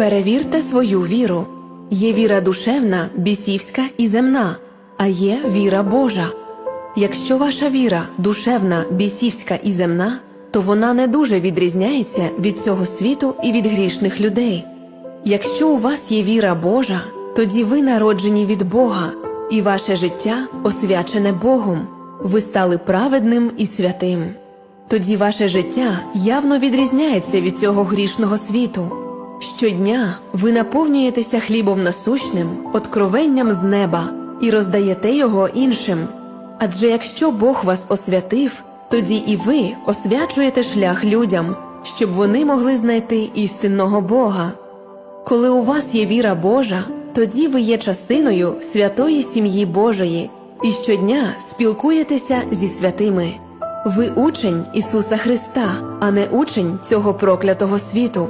Перевірте свою віру. Є віра душевна, бісівська і земна, а є віра Божа. Якщо ваша віра душевна, бісівська і земна, то вона не дуже відрізняється від цього світу і від грішних людей. Якщо у вас є віра Божа, тоді ви народжені від Бога, і ваше життя освячене Богом, ви стали праведним і святим. Тоді ваше життя явно відрізняється від цього грішного світу. Щодня ви наповнюєтеся хлібом насущним, откровенням з неба і роздаєте його іншим. Адже якщо Бог вас освятив, тоді і ви освячуєте шлях людям, щоб вони могли знайти істинного Бога. Коли у вас є віра Божа, тоді ви є частиною святої сім'ї Божої і щодня спілкуєтеся зі святими. Ви учень Ісуса Христа, а не учень цього проклятого світу.